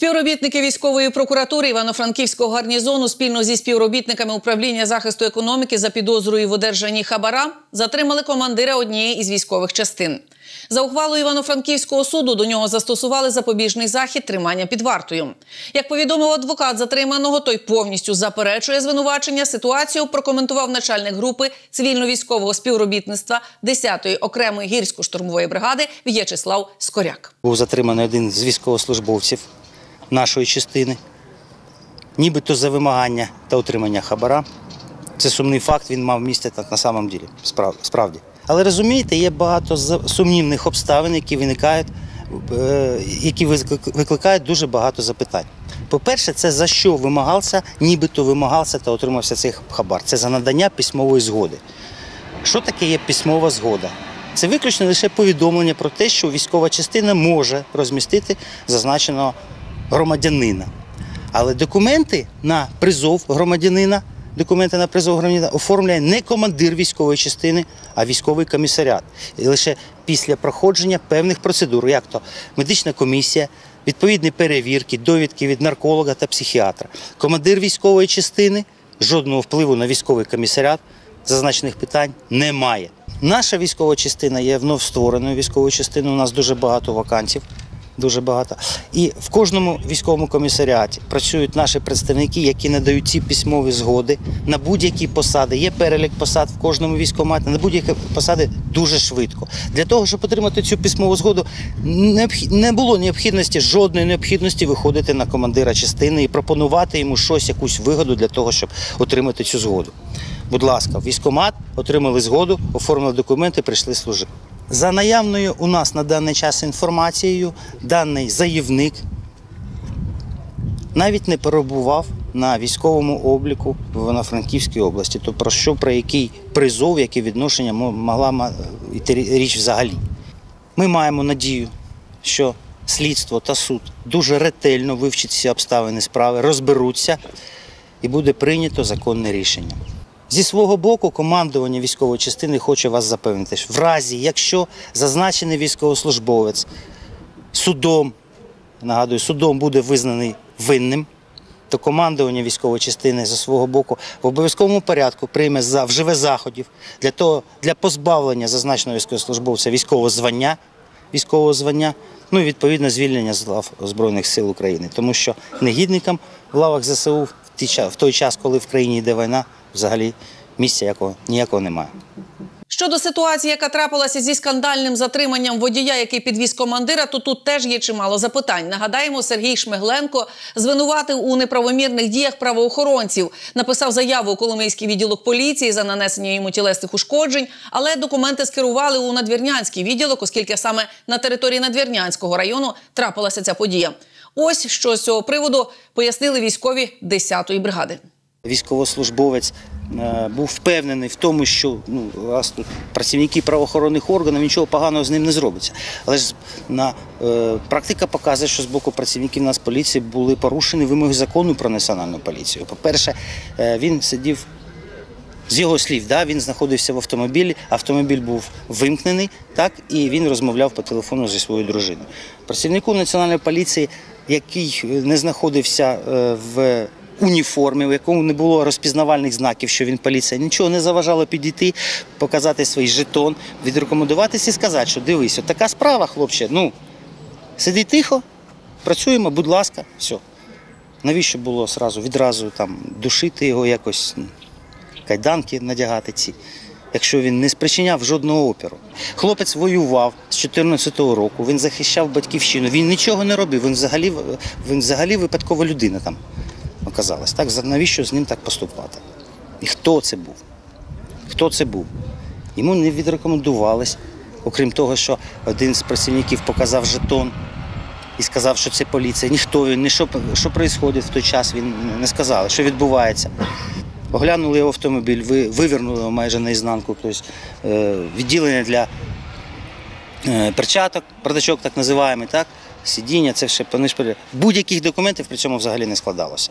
Співробітники військової прокуратури Івано-Франківського гарнізону спільно зі співробітниками управління захисту економіки за підозрою в одержанні хабара затримали командира однієї із військових частин. За ухвалою Івано-Франківського суду до нього застосували запобіжний захід тримання під вартою. Як повідомив адвокат затриманого, той повністю заперечує звинувачення. Ситуацію прокоментував начальник групи цивільно-військового співробітництва 10-ї окремої гірсько-штурмової бригади В'ячеслав Скоряк. Був затриманий один з військовослужбовців нашої частини, нібито за вимагання та отримання хабара. Це сумний факт, він мав місце так на самом ділі, справ- справді. Але розумієте, є багато сумнівних обставин, які виникають, е, які викликають дуже багато запитань. По-перше, це за що вимагався, нібито вимагався та отримався цей хабар. Це за надання письмової згоди. Що таке є письмова згода? Це виключно лише повідомлення про те, що військова частина може розмістити зазначеного громадянина. Але документи на призов громадянина, документи на призов громадянина оформляє не командир військової частини, а військовий комісаріат. І лише після проходження певних процедур, як то медична комісія, відповідні перевірки, довідки від нарколога та психіатра. Командир військової частини жодного впливу на військовий комісаріат зазначених питань немає. Наша військова частина є вновь створеною військовою частиною. У нас дуже багато вакансів. Дуже багато. І в кожному військовому комісаріаті працюють наші представники, які надають ці письмові згоди на будь-які посади. Є перелік посад в кожному військкоматі, на будь-які посади дуже швидко. Для того, щоб отримати цю письмову згоду, не було необхідності, жодної необхідності виходити на командира частини і пропонувати йому щось, якусь вигоду для того, щоб отримати цю згоду. Будь ласка, в військкомат отримали згоду, оформили документи, прийшли служити. За наявною у нас на даний час інформацією, даний заявник навіть не перебував на військовому обліку в Івано-Франківській області. То про що, про який призов, яке відношення могла йти річ взагалі? Ми маємо надію, що слідство та суд дуже ретельно вивчать ці обставини справи, розберуться і буде прийнято законне рішення. Зі свого боку, командування військової частини хоче вас запевнити, в разі, якщо зазначений військовослужбовець судом, нагадую, судом буде визнаний винним, то командування військової частини за свого боку в обов'язковому порядку прийме за вживе заходів для того для позбавлення зазначеного військовослужбовця військового звання, військового звання, ну і відповідно звільнення з лав Збройних сил України. Тому що негідникам в лавах ЗСУ в той час, коли в країні йде війна, взагалі місця якого ніякого немає. Щодо ситуації, яка трапилася зі скандальним затриманням водія, який підвіз командира, то тут теж є чимало запитань. Нагадаємо, Сергій Шмигленко звинуватив у неправомірних діях правоохоронців. Написав заяву у Коломийський відділок поліції за нанесення йому тілесних ушкоджень, але документи скерували у Надвірнянський відділок, оскільки саме на території Надвірнянського району трапилася ця подія. Ось що з цього приводу пояснили військові 10-ї бригади. Військовослужбовець е, був впевнений в тому, що ну, тут працівники правоохоронних органів нічого поганого з ним не зробиться. Але ж на, е, практика показує, що з боку працівників Нацполіції були порушені вимоги закону про національну поліцію. По-перше, е, він сидів. З його слів, да, він знаходився в автомобілі, автомобіль був вимкнений, так, і він розмовляв по телефону зі своєю дружиною. Працівнику національної поліції, який не знаходився е, в уніформі, у якому не було розпізнавальних знаків, що він поліція, нічого не заважало підійти, показати свій жетон, відрекомендуватися і сказати, що дивись, от така справа, хлопче, ну, сиди тихо, працюємо, будь ласка, все. Навіщо було сразу, відразу там душити його якось, кайданки надягати ці, якщо він не спричиняв жодного опіру. Хлопець воював з 14-го року, він захищав батьківщину, він нічого не робив, він взагалі, він взагалі випадкова людина там оказалась. Так, навіщо з ним так поступати? І хто це був? Хто це був? Йому не відрекомендувались, окрім того, що один з працівників показав жетон і сказав, що це поліція. Ніхто він, що, що відбувається в той час, він не сказав, що відбувається. Оглянули його автомобіль, ви- вивернули його майже наізнанку, тобто е, відділення для е, перчаток, бардачок так називаємо, так? сидіння, це все. Будь-яких документів при цьому взагалі не складалося.